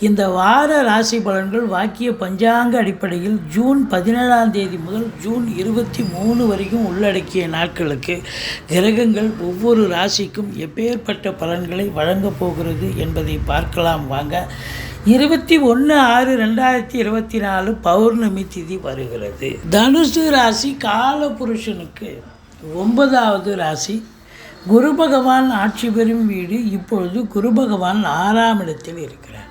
இந்த வார ராசி பலன்கள் வாக்கிய பஞ்சாங்க அடிப்படையில் ஜூன் பதினேழாம் தேதி முதல் ஜூன் இருபத்தி மூணு வரைக்கும் உள்ளடக்கிய நாட்களுக்கு கிரகங்கள் ஒவ்வொரு ராசிக்கும் எப்பேற்பட்ட பலன்களை வழங்கப் போகிறது என்பதை பார்க்கலாம் வாங்க. இருபத்தி ஒன்று ஆறு ரெண்டாயிரத்தி இருபத்தி நாலு பௌர்ணமி திதி வருகிறது. தனுசு ராசி காலபுருஷனுக்கு ஒன்பதாவது ராசி. குரு பகவான் ஆட்சி பெறும் வீடு இப்பொழுது குரு பகவான் ஆறாம் இடத்தில் இருக்கிறார்.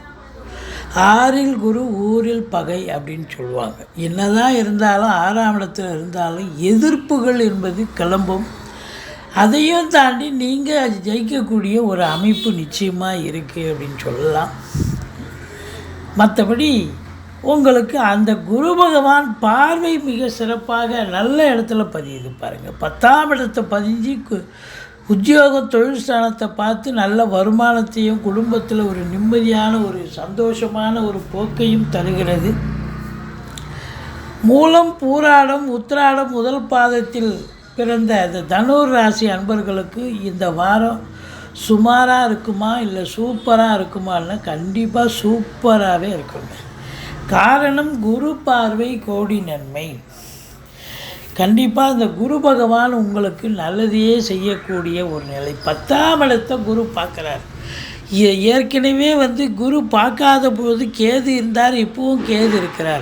ஆறில் குரு ஊரில் பகை அப்படின்னு சொல்லுவாங்க. என்னதான் இருந்தாலும் ஆறாம் இடத்துல இருந்தாலும் எதிர்ப்புகள் என்பது கிளம்பும். அதையும் தாண்டி நீங்கள் ஜெயிக்கக்கூடிய ஒரு அமைப்பு நிச்சயமாக இருக்குது அப்படின்னு சொல்லலாம். மற்றபடி உங்களுக்கு அந்த குரு பகவான் பார்வை மிக சிறப்பாக நல்ல இடத்துல பதியுது பாருங்கள் பத்தாம் இடத்தை பதிஞ்சு உத்தியோக தொழில் ஸ்தானத்தை பார்த்து நல்ல வருமானத்தையும் குடும்பத்தில் ஒரு நிம்மதியான ஒரு சந்தோஷமான ஒரு போக்கையும் தருகிறது. மூலம் பூராடம் உத்திராடம் முதல் பாதத்தில் பிறந்த அந்த தனுர் ராசி அன்பர்களுக்கு இந்த வாரம் சுமாராக இருக்குமா இல்லை சூப்பராக இருக்குமான்னு கண்டிப்பாக சூப்பராகவே இருக்குங்க. காரணம் குரு பார்வை கோடி நன்மை. கண்டிப்பாக இந்த குரு பகவான் உங்களுக்கு நல்லதையே செய்யக்கூடிய ஒரு நிலை. பத்தாம் இடத்தை குரு பார்க்குறார். ஏ- ஏற்கனவே வந்து குரு பார்க்காத போது கேது இருந்தார் இப்போவும் கேது இருக்கிறார்.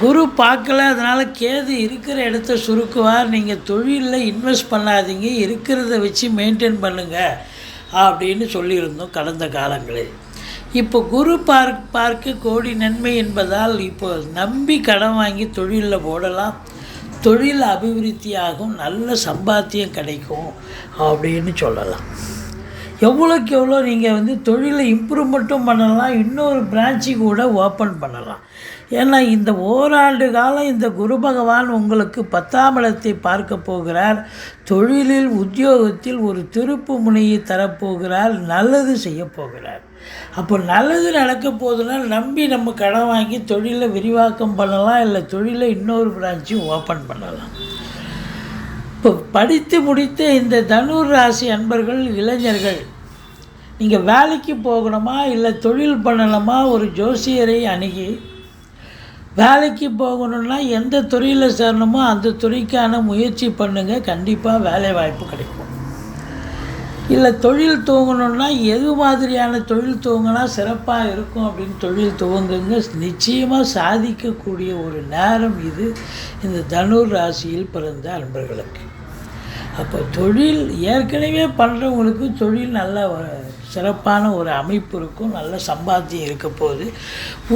குரு பார்க்கல அதனால் கேது இருக்கிற இடத்த சுருக்குவார். நீங்கள் தொழிலில் இன்வெஸ்ட் பண்ணாதீங்க இருக்கிறத வச்சு மெயின்டைன் பண்ணுங்கள் அப்படின்னு சொல்லியிருந்தோம் கடந்த காலங்களில் இப்போ குரு பார்க் பார்க்க கோடி நன்மை என்பதால் இப்போ நம்பி கடன் வாங்கி தொழிலில் போடலாம். தொழில் அபிவிருத்தியாகும் நல்ல சம்பாத்தியம் கிடைக்கும் அப்படின்னு சொல்லலாம். எவ்வளோக்கு எவ்வளோ நீங்கள் வந்து தொழிலை இம்ப்ரூவ்மெண்ட்டும் பண்ணலாம் இன்னொரு பிரான்ச்சு கூட ஓப்பன் பண்ணலாம். ஏன்னா இந்த ஓராண்டு காலம் இந்த குரு பகவான் உங்களுக்கு பத்தாம் இடத்தை பார்க்க போகிறார். தொழிலில் உத்தியோகத்தில் ஒரு திருப்பு முனையை தரப்போகிறார் நல்லது செய்ய போகிறார். அப்போ நல்லது நடக்க போதுன்னா நம்பி நம்ம கடன் வாங்கி தொழிலை விரிவாக்கம் பண்ணலாம் இல்லை தொழிலை இன்னொரு பிரான்ச்சையும் ஓப்பன் பண்ணலாம். இப்போ படித்து முடித்த இந்த தனுர் ராசி அன்பர்கள் இளைஞர்கள் நீங்கள் வேலைக்கு போகணுமா இல்லை தொழில் பண்ணணுமா ஒரு ஜோசியரை அணுகி வேலைக்கு போகணுன்னா எந்த துறையில் சேரணுமோ அந்த துறைக்கான முயற்சி பண்ணுங்கள் கண்டிப்பாக வேலை வாய்ப்பு கிடைக்கும். இல்லை தொழில் துவங்கணுன்னா எது மாதிரியான தொழில் துவங்கினா சிறப்பாக இருக்கும் அப்படின்னு தொழில் துவங்குங்க. நிச்சயமாக சாதிக்கக்கூடிய ஒரு நேரம் இது. இந்த தனுர் ராசியில் பிறந்த அன்பர்களுக்கு. அப்போ தொழில் ஏற்கனவே பண்ணுறவங்களுக்கு தொழில் நல்ல சிறப்பான ஒரு அமைப்பு இருக்கும். நல்ல சம்பாத்தியம் இருக்க போகுது.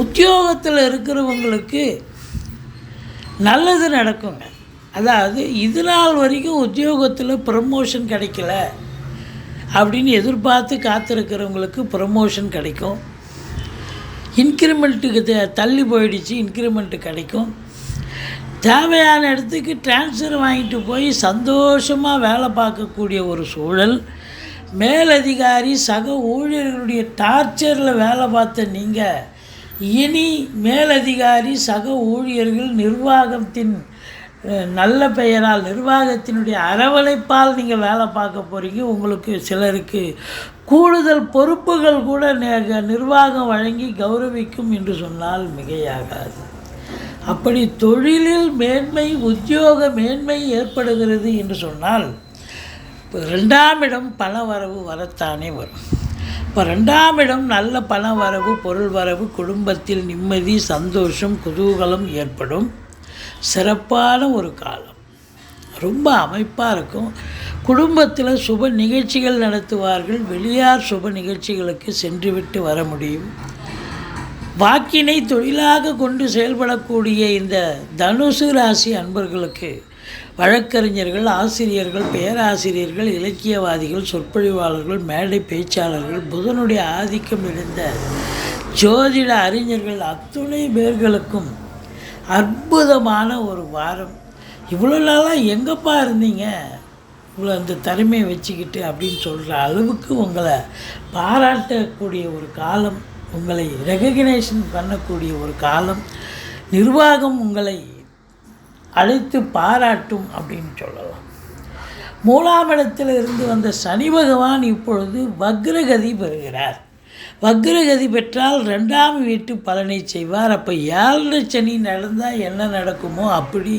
உத்தியோகத்தில் இருக்கிறவங்களுக்கு நல்லது நடக்குங்க. அதாவது இது நாள் வரைக்கும் உத்தியோகத்தில் ப்ரமோஷன் கிடைக்கல. அப்படின்னு எதிர்பார்த்து காத்திருக்கிறவங்களுக்கு ப்ரமோஷன் கிடைக்கும். இன்க்ரிமெண்ட்டுக்கு த- தள்ளி போயிடுச்சு இன்க்ரிமெண்ட்டு கிடைக்கும். தேவையான இடத்துக்கு ட்ரான்ஸ்ஃபர் வாங்கிட்டு போய் சந்தோஷமாக வேலை பார்க்கக்கூடிய ஒரு சூழல். மேலதிகாரி சக ஊழியர்களுடைய டார்ச்சரில் வேலை பார்த்த நீங்கள் இனி மேலதிகாரி சக ஊழியர்கள் நிர்வாகத்தின் நல்ல பெயரால் நிர்வாகத்தினுடைய அரவணைப்பால் நீங்கள் வேலை பார்க்க போகிறீங்க உங்களுக்கு சிலருக்கு கூடுதல் பொறுப்புகள் கூட நிர்வாகம் வழங்கி கௌரவிக்கும் என்று சொன்னால் மிகையாகாது. அப்படி தொழிலில் மேன்மை உத்தியோக மேன்மை ஏற்படுகிறது என்று சொன்னால் இப்போ ரெண்டாம் இடம் பண வரவு வரத்தானே வரும். இப்போ ரெண்டாம் இடம் நல்ல பண வரவு பொருள் வரவு குடும்பத்தில் நிம்மதி சந்தோஷம் குதூகலம் ஏற்படும். சிறப்பான ஒரு காலம். ரொம்ப அமைப்பாக இருக்கும். குடும்பத்தில் சுப நிகழ்ச்சிகள் நடத்துவார்கள். வெளியார் சுப நிகழ்ச்சிகளுக்கு சென்றுவிட்டு வர முடியும். வாக்கினை தொழிலாக கொண்டு செயல்படக்கூடிய இந்த தனுசு ராசி அன்பர்களுக்கு வழக்கறிஞர்கள் ஆசிரியர்கள் பேராசிரியர்கள் இலக்கியவாதிகள் சொற்பொழிவாளர்கள் மேடை பேச்சாளர்கள் புதனுடைய ஆதிக்கம் இருந்த ஜோதிட அறிஞர்கள் அத்துணை பேர்களுக்கும் அற்புதமான ஒரு வாரம். இவ்வளோ நாளாக எங்கேப்பா இருந்தீங்க? இவ்வளோ அந்த திறமையை வச்சுக்கிட்டு அப்படின்னு சொல்கிற அளவுக்கு உங்களை பாராட்டக்கூடிய ஒரு காலம் உங்களை ரெகக்னேஷன் பண்ணக்கூடிய ஒரு காலம் நிர்வாகம் உங்களை அழைத்து பாராட்டும் அப்படின்னு சொல்லலாம். மூலாம் இருந்து வந்த சனி பகவான் இப்பொழுது வக்ரகதி பெறுகிறார். வக்ரகதி பெற்றால் ரெண்டாம் வீட்டு பலனை செய்வார். அப்போ ஏழரை சனி நடந்தால் என்ன நடக்குமோ அப்படி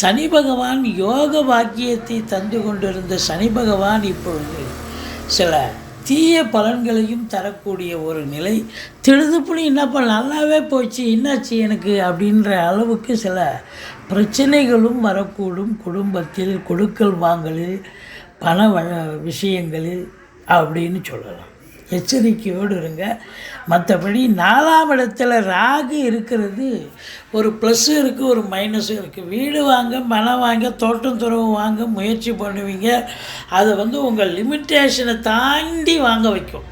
சனி பகவான் யோக வாக்கியத்தை தந்து கொண்டிருந்த சனி பகவான் இப்பொழுது சில தீய பலன்களையும் தரக்கூடிய ஒரு நிலை. திடுதுப்புனி என்னப்பா நல்லாவே போச்சு என்னாச்சு எனக்கு அப்படின்ற அளவுக்கு சில பிரச்சனைகளும் வரக்கூடும். குடும்பத்தில் கொடுக்கல் வாங்கலில் பண வ விஷயங்களில் அப்படின்னு சொல்லலாம். எச்சரிக்கையோடு இருங்க. மற்றபடி நாலாம் இடத்துல ராகு இருக்கிறது ஒரு ப்ளஸ்ஸும் இருக்குது ஒரு மைனஸும் இருக்குது வீடு வாங்க மனம் வாங்க தோட்டம் துறவு வாங்க முயற்சி பண்ணுவீங்க. அதை வந்து உங்கள் லிமிட்டேஷனை தாண்டி வாங்க வைக்கும்.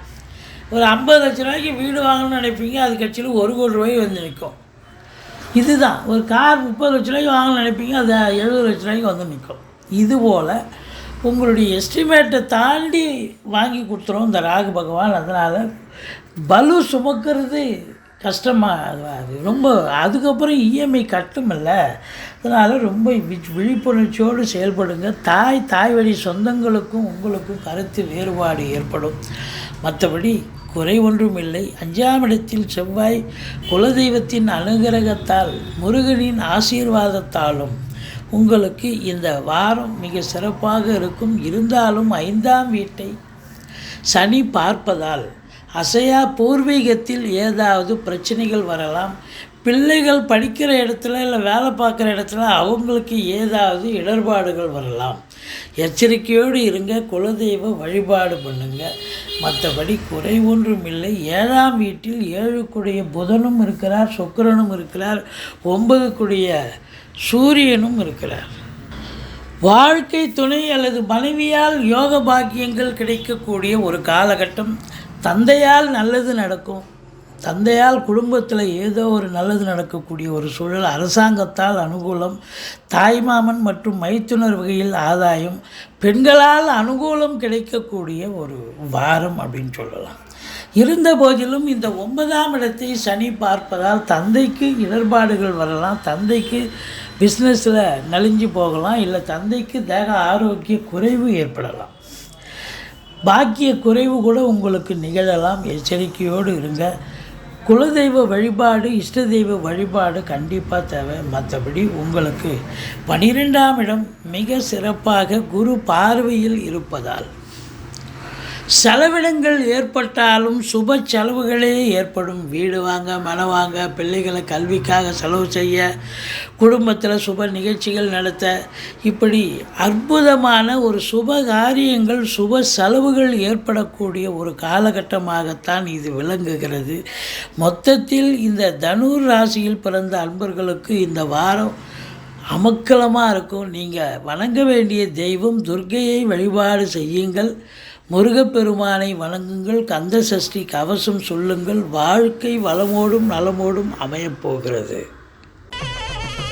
ஒரு ஐம்பது லட்ச ரூபாய்க்கு வீடு வாங்கணும்னு நினைப்பீங்க அது கட்சியில் ஒரு கோடி ரூபாய் வந்து நிற்கும் இதுதான். ஒரு கார் முப்பது லட்ச ரூபாய்க்கு வாங்கணும்னு நினைப்பீங்க அது எழுபது லட்ச ரூபாய்க்கு வந்து நிற்கும் இதுபோல் உங்களுடைய எஸ்டிமேட்டை தாண்டி வாங்கி கொடுத்துரும் இந்த ராகு பகவான். அதனால் பலு சுமக்கிறது கஷ்டமாக அது ரொம்ப அதுக்கப்புறம் இஎம்ஐ கட்டுமில்ல. அதனால் ரொம்ப விழிப்புணர்ச்சியோடு செயல்படுங்க. தாய் தாய் வழி சொந்தங்களுக்கும் உங்களுக்கும் கருத்து வேறுபாடு ஏற்படும். மற்றபடி குறை ஒன்றும் இல்லை. அஞ்சாம் இடத்தில் செவ்வாய் குலதெய்வத்தின் அனுகிரகத்தால் முருகனின் ஆசீர்வாதத்தாலும் உங்களுக்கு இந்த வாரம் மிக சிறப்பாக இருக்கும். இருந்தாலும் ஐந்தாம் வீட்டை சனி பார்ப்பதால் அசையா பூர்வீகத்தில் ஏதாவது பிரச்சனைகள் வரலாம். பிள்ளைகள் படிக்கிற இடத்துல இல்லை வேலை பார்க்குற இடத்துல அவங்களுக்கு ஏதாவது இடர்பாடுகள் வரலாம். எச்சரிக்கையோடு இருங்க குலதெய்வ வழிபாடு பண்ணுங்கள் மற்றபடி குறை ஒன்றும் இல்லை. ஏழாம் வீட்டில் ஏழுக்குடைய புதனும் இருக்கிறார் சுக்கரனும் இருக்கிறார் ஒன்பதுக்குடைய சூரியனும் இருக்கிறார். வாழ்க்கை துணை அல்லது மனைவியால் யோக பாக்கியங்கள் கிடைக்கக்கூடிய ஒரு காலகட்டம். தந்தையால் நல்லது நடக்கும். தந்தையால் குடும்பத்தில் ஏதோ ஒரு நல்லது நடக்கக்கூடிய ஒரு சூழல் அரசாங்கத்தால் அனுகூலம் தாய்மாமன் மற்றும் மைத்துனர் வகையில் ஆதாயம் பெண்களால் அனுகூலம் கிடைக்கக்கூடிய ஒரு வாரம் அப்படின்னு சொல்லலாம். இருந்த போதிலும் இந்த ஒன்பதாம் இடத்தை சனி பார்ப்பதால் தந்தைக்கு இடர்பாடுகள் வரலாம். தந்தைக்கு பிஸ்னஸில் நலிஞ்சு போகலாம். இல்லை தந்தைக்கு தேக ஆரோக்கிய குறைவு ஏற்படலாம். பாக்கிய குறைவு கூட உங்களுக்கு நிகழலாம். எச்சரிக்கையோடு இருங்க. குலதெய்வ வழிபாடு இஷ்ட தெய்வ வழிபாடு கண்டிப்பாக தேவை. மற்றபடி உங்களுக்கு பனிரெண்டாம் இடம் மிக சிறப்பாக குரு பார்வையில் இருப்பதால். செலவினங்கள் ஏற்பட்டாலும் சுப செலவுகளே ஏற்படும். வீடு வாங்க மனம் வாங்க பிள்ளைகளை கல்விக்காக செலவு செய்ய குடும்பத்தில் சுப நிகழ்ச்சிகள் நடத்த. இப்படி அற்புதமான ஒரு சுப காரியங்கள் சுப செலவுகள் ஏற்படக்கூடிய ஒரு காலகட்டமாகத்தான் இது விளங்குகிறது. மொத்தத்தில் இந்த தனுர் ராசியில் பிறந்த அன்பர்களுக்கு இந்த வாரம் அமக்கலமாக இருக்கும். நீங்கள் வணங்க வேண்டிய தெய்வம் துர்க்கையை வழிபாடு செய்யுங்கள். முருகப்பெருமானை வணங்குங்கள் கந்த சஷ்டி கவசம் சொல்லுங்கள் வாழ்க்கை வளமோடும் நலமோடும் அமையப் போகிறது.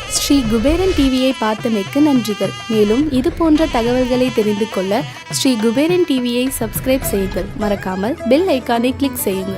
ஸ்ரீ குபேரன் டிவியை பார்த்தமைக்கு நன்றிகள். மேலும் இது போன்ற தகவல்களை தெரிந்து கொள்ள ஸ்ரீ குபேரன் டிவியை சப்ஸ்கிரைப் செய்யுங்கள். மறக்காமல் பெல் ஐக்கானை கிளிக் செய்யுங்கள்.